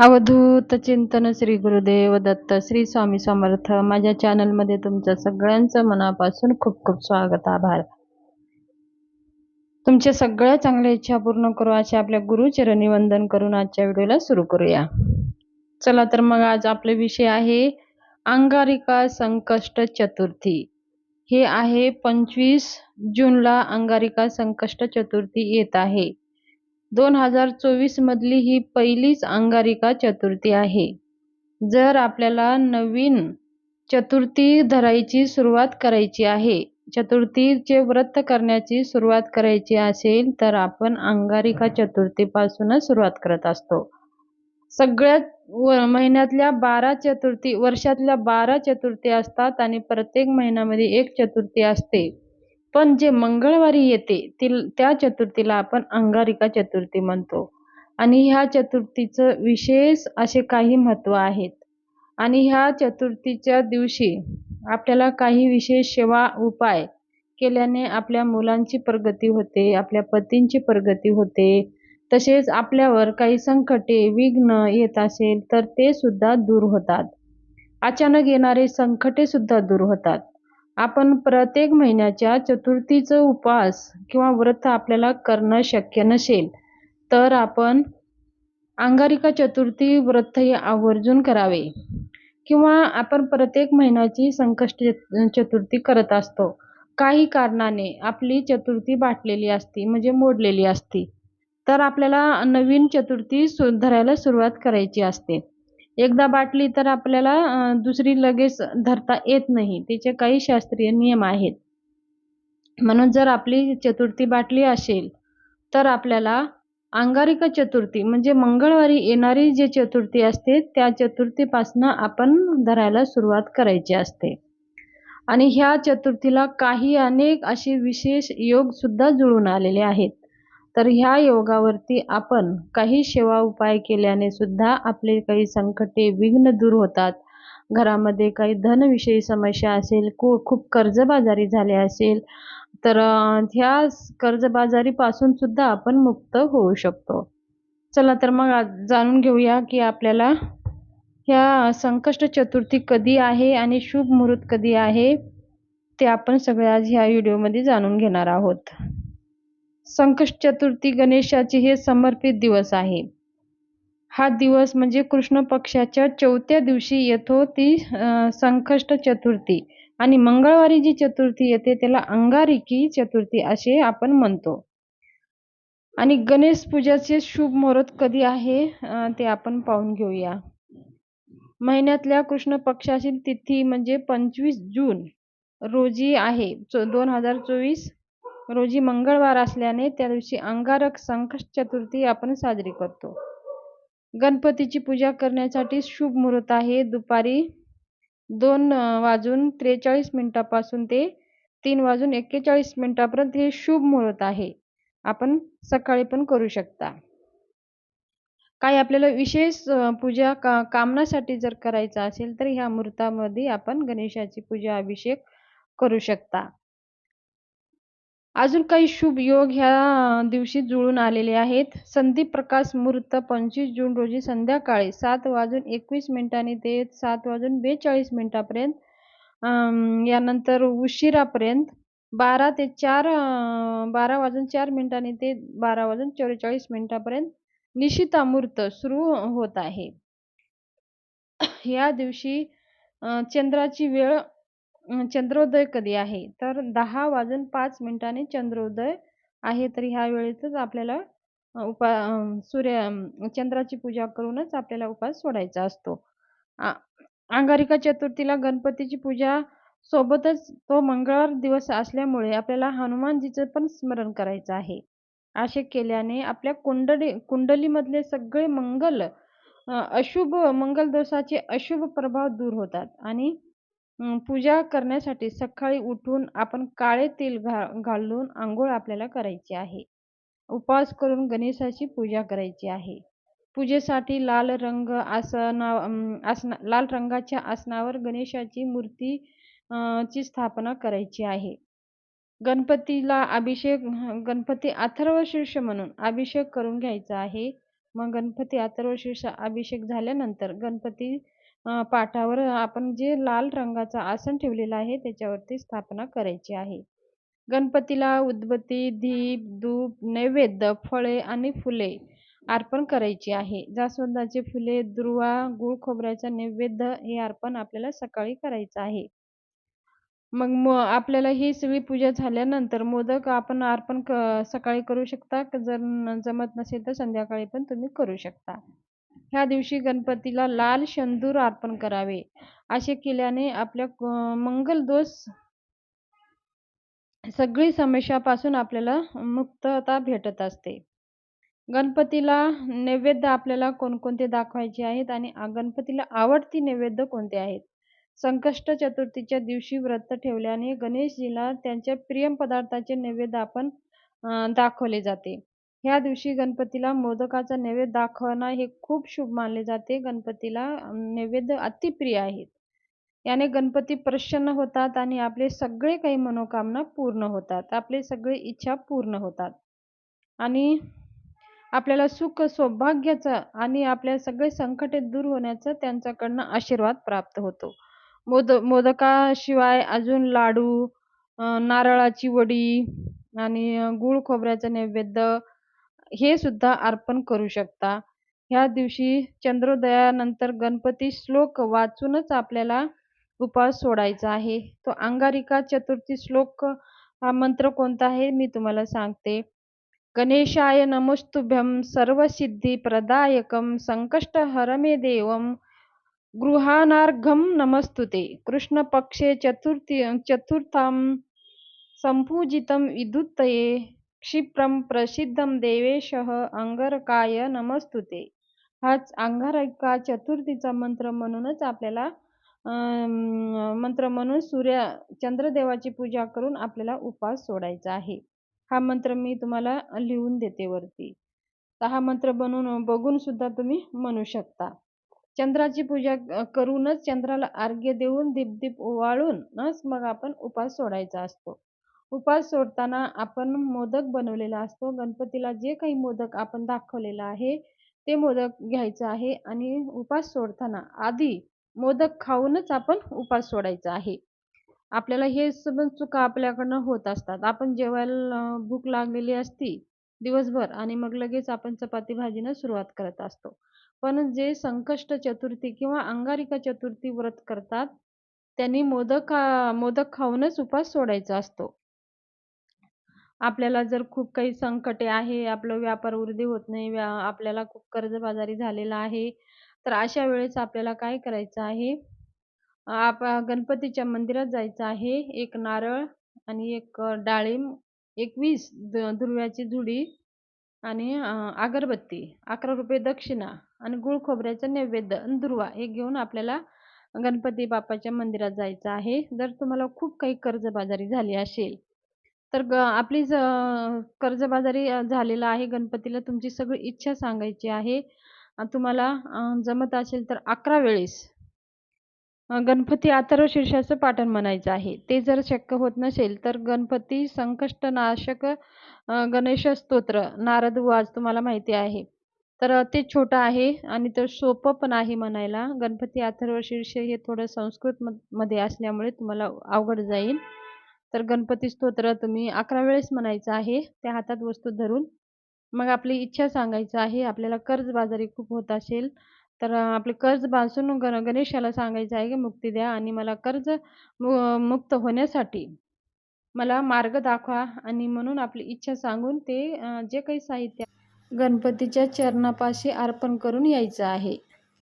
अवधूत चिंतन श्री गुरुदेव दत्त श्री स्वामी समर्थ. माझ्या चॅनलमध्ये तुमचं सगळ्यांचं मनापासून खूप खूप स्वागत आभार. तुमच्या सगळ्या चांगल्या इच्छा पूर्ण करू असे आपल्या गुरुचरणी वंदन करून आजच्या व्हिडिओला सुरू करूया. चला तर मग आज आपले विषय आहे अंगारिका संकष्ट चतुर्थी. हे आहे पंचवीस जूनला अंगारिका संकष्ट चतुर्थी येत आहे. दोन हजार चोवीस मधली ही पहिलीच अंगारिका चतुर्थी आहे. जर आपल्याला नवीन चतुर्थी धरायची सुरुवात करायची आहे चतुर्थीचे व्रत करण्याची सुरुवात करायची असेल तर आपण अंगारिका चतुर्थीपासूनच सुरुवात करत असतो. सगळ्यात महिन्यातल्या बारा चतुर्थी वर्षातल्या बारा चतुर्थी असतात आणि प्रत्येक महिन्यामध्ये एक चतुर्थी असते. पण जे मंगळवारी येते ती त्या चतुर्थीला आपण अंगारिका चतुर्थी म्हणतो. आणि ह्या चतुर्थीचं विशेष असे काही महत्त्व आहेत. आणि ह्या चतुर्थीच्या दिवशी आपल्याला काही विशेष सेवा उपाय केल्याने आपल्या मुलांची प्रगती होते आपल्या पतींची प्रगती होते. तसेच आपल्यावर काही संकटे विघ्न येत असेल तर ते सुद्धा दूर होतात. अचानक येणारे संकटे सुद्धा दूर होतात. आपण प्रत्येक महिन्याच्या चतुर्थीचं उपवास किंवा व्रत आपल्याला करणं शक्य नसेल तर आपण अंगारिका चतुर्थी व्रत हे आवर्जून करावे. किंवा आपण प्रत्येक महिन्याची संकष्ट चतुर्थी करत असतो. काही कारणाने आपली चतुर्थी बाटलेली असती म्हणजे मोडलेली असती तर आपल्याला नवीन चतुर्थी सु धरायला सुरुवात करायची असते. एकदा बाटली तर आपल्याला दुसरी लगेच धरता येत नाही. तिचे काही शास्त्रीय नियम आहेत. म्हणून जर आपली चतुर्थी बाटली असेल तर आपल्याला अंगारिका चतुर्थी म्हणजे मंगळवारी येणारी जी चतुर्थी असते त्या चतुर्थीपासनं आपण धरायला सुरुवात करायची असते. आणि ह्या चतुर्थीला काही अनेक असे विशेष योग सुद्धा जुळून आलेले आहेत. तर ह्या योगावरती आपण काही सेवा उपाय केल्याने सुद्धा आपले काही संकटे विघ्न दूर होतात. घरामध्ये काही धनविषयी समस्या असेल खूप कर्जबाजारी झाले असेल तर ह्या कर्जबाजारीपासून सुद्धा आपण मुक्त होऊ शकतो. चला तर मग जाणून घेऊया की आपल्याला ह्या संकष्ट चतुर्थी कधी आहे आणि शुभ मुहूर्त कधी आहे ते आपण सगळे आज ह्या व्हिडिओमध्ये जाणून घेणार आहोत. संकष्ट चतुर्थी गणेशाची हे समर्पित दिवस आहे. हा दिवस म्हणजे कृष्ण पक्षाच्या चौथ्या दिवशी येतो ती संकष्ट चतुर्थी. आणि मंगळवारी जी चतुर्थी येते त्याला अंगारिकी चतुर्थी असे आपण म्हणतो. आणि गणेश पूजाचे शुभ मुहूर्त कधी आहे ते आपण पाहून घेऊया. महिन्यातल्या कृष्ण पक्षाची तिथी म्हणजे पंचवीस जून रोजी आहे दोन हजार चोवीस रोजी मंगळवार असल्याने त्या दिवशी अंगारक संकष्ट चतुर्थी आपण साजरी करतो. गणपतीची पूजा करण्यासाठी शुभ मुहूर्त आहे. दुपारी दोन वाजून त्रेचाळीस मिनिटापासून ते तीन वाजून एक्केचाळीस मिनिटापर्यंत हे शुभ मुहूर्त आहे. आपण सकाळी पण करू शकता. काही आपल्याला विशेष पूजा का कामनासाठी जर करायचं असेल तर ह्या मुहूर्तामध्ये आपण गणेशाची पूजा अभिषेक करू शकता. अजून काही शुभ योग ह्या दिवशी जुळून आलेले आहेत. संदीप प्रकाश मुहूर्त पंचवीस जून रोजी संध्याकाळी सात वाजून एकवीस मिनिटांनी ते सात वाजून बेचाळीस मिनिटापर्यंत यानंतर उशिरापर्यंत बारा ते चार बारा वाजून चार मिनिटांनी ते बारा वाजून चौवेचाळीस मिनिटापर्यंत निशिता मुहूर्त सुरू होत आहे. या दिवशी चंद्राची वेळ चंद्रोदय कधी आहे? तर दहा वाजून पाच मिनिटांनी चंद्रोदय आहे. तर ह्या वेळेतच आपल्याला उपा सूर्य चंद्राची पूजा करूनच आपल्याला उपास सोडायचा असतो. अंगारिका चतुर्थीला गणपतीची पूजा सोबतच तो मंगळवार दिवस असल्यामुळे आपल्याला हनुमानजीचं पण स्मरण करायचं आहे. असे केल्याने आपल्या कुंडली कुंडलीमधले सगळे मंगल अशुभ मंगल दोषाचे अशुभ प्रभाव दूर होतात आणि पूजा करण्यासाठी सकाळी उठून आपण काळे तेल घा घालून आंघोळ आपल्याला करायची आहे. उपवास करून गणेशाची पूजा करायची आहे. पूजेसाठी लाल रंग आसना आसना लाल रंगाच्या आसनावर गणेशाची मूर्ती ची स्थापना करायची आहे. गणपतीला अभिषेक गणपती अथर्वशीर्ष म्हणून अभिषेक करून घ्यायचा आहे. मग गणपती अथर्वशीर्ष अभिषेक झाल्यानंतर गणपती पाठावर आपण जे लाल रंगाचं आसन ठेवलेलं आहे त्याच्यावरती स्थापना करायची आहे. गणपतीला उदबत्ती दीप धूप नैवेद्य फळे आणि फुले अर्पण करायची आहे. जास्वंदाचे फुले दुर्वा गुळ खोबऱ्याचा नैवेद्य हे अर्पण आपल्याला सकाळी करायचं आहे. मग म आपल्याला ही सगळी पूजा झाल्यानंतर मोदक आपण अर्पण क सकाळी करू शकता. जर जमत नसेल तर संध्याकाळी पण तुम्ही करू शकता. ह्या दिवशी गणपतीला लाल शेंदूर अर्पण करावे. असे केल्याने आपल्या मंगल दोष सगळी समस्यापासून आपल्याला मुक्तता भेटत असते. गणपतीला नैवेद्य आपल्याला कोणकोणते दाखवायचे आहेत आणि गणपतीला आवडती नैवेद्य कोणते आहेत? संकष्ट चतुर्थीच्या दिवशी व्रत ठेवल्याने गणेशजीला त्यांच्या प्रिय पदार्थाचे नैवेद्य आपण दाखवले जाते. ह्या दिवशी गणपतीला मोदकाचा नैवेद्य दाखवणं हे खूप शुभ मानले जाते. गणपतीला नैवेद्य अतिप्रिय आहेत. याने गणपती प्रसन्न होतात आणि आपले सगळे काही मनोकामना पूर्ण होतात. आपले सगळे इच्छा पूर्ण होतात. आणि आपल्याला सुख सौभाग्याचं आणि आपल्या सगळे संकटे दूर होण्याचं त्यांच्याकडनं आशीर्वाद प्राप्त होतो. मोद मोदकाशिवाय अजून लाडू नारळाची वडी आणि गुळ गूळ खोबऱ्याचं नैवेद्य हे सुद्धा अर्पण करू शकता. ह्या दिवशी चंद्रोदयानंतर गणपती श्लोक वाचूनच आपल्याला उपास सोडायचा आहे. तो अंगारिका चतुर्थी श्लोक हा मंत्र कोणता आहे? मी तुम्हाला सांगते. गणेशाय नमोस्तुभ्यं सर्वसिद्धीप्रदायकं संकष्ट हरमे देवं गृहानार्घम नमस्तुते. कृष्णपक्षे चतुर्थी चतुर्थां संपूजितम विदुत्तये क्षिप्रं प्रसिद्धं देवेशः अंगारकाय नमस्तुते. हाच अंगारका चतुर्थीचा मंत्र म्हणूनच आपल्याला अं, मंत्र म्हणून सूर्य चंद्रदेवाची पूजा करून आपल्याला उपवास सोडायचा आहे. हा मंत्र मी तुम्हाला लिहून देते वरती. तर हा मंत्र बनवून बघून सुद्धा तुम्ही म्हणू शकता. चंद्राची पूजा करूनच चंद्राला अर्घ्य देऊन दीपदीप ओवाळूनच मग आपण उपास सोडायचा असतो. उपवास सोडताना आपण मोदक बनवलेला असतो. गणपतीला जे काही मोदक आपण दाखवलेला आहे ते मोदक घ्यायचं आहे आणि उपवास सोडताना आधी मोदक खाऊनच आपण उपवास सोडायचा आहे. आपल्याला हे सगळं चुका आपल्याकडनं होत असतात. आपण जेवायला भूक लागलेली असती दिवसभर आणि मग लगेच आपण चपाती भाजीनं सुरुवात करत असतो. पण जे संकष्ट चतुर्थी किंवा अंगारिका चतुर्थी व्रत करतात त्यांनी मोदक मोदक खाऊनच उपवास सोडायचा असतो. आपल्याला जर खूप काही संकटे आहे आपलं व्यापार वृद्धी होत नाही व्या आपल्याला खूप कर्जबाजारी झालेला आहे तर अशा वेळेस आपल्याला काय करायचं आहे? आप गणपतीच्या मंदिरात जायचं आहे. एक नारळ आणि एक डाळिंब एकवीस धुरव्याची दुर्व्याची जुडी आणि अगरबत्ती अकरा रुपये दक्षिणा आणि गुळ खोबऱ्याचं नैवेद्य आणि दुर्वा हे घेऊन आपल्याला गणपती बाप्पाच्या मंदिरात जायचं आहे. जर तुम्हाला खूप काही कर्जबाजारी झाली असेल तर ग आपली ज कर्जबाजारी झालेला आहे गणपतीला. तुमची सगळी इच्छा सांगायची आहे. तुम्हाला जमत असेल तर अकरा वेळेस गणपती अथर्व शीर्षाचं पाठण म्हणायचं आहे. ते जर शक्य होत नसेल तर गणपती संकष्टनाशक गणेश स्तोत्र नारद वाज तुम्हाला माहिती आहे. तर ते छोटं आहे आणि तर सोपं पण आहे म्हणायला. गणपती अथर्व शीर्ष हे थोडं संस्कृत मध्ये असल्यामुळे तुम्हाला अवघड जाईल. तर गणपती स्तोत्र तुम्ही अकरा वेळेस म्हणायचं आहे त्या हातात वस्तू धरून. मग आपली इच्छा सांगायचं आहे आपल्याला कर्जबाजारी खूप होत असेल तर आपले कर्ज बाजून गण गणेशाला सांगायचं आहे की मुक्ती द्या आणि मला कर्ज मु- मुक्त होण्यासाठी मला मार्ग दाखवा आणि म्हणून आपली इच्छा सांगून ते जे काही साहित्य गणपतीच्या चरणापाशी अर्पण करून यायचं आहे.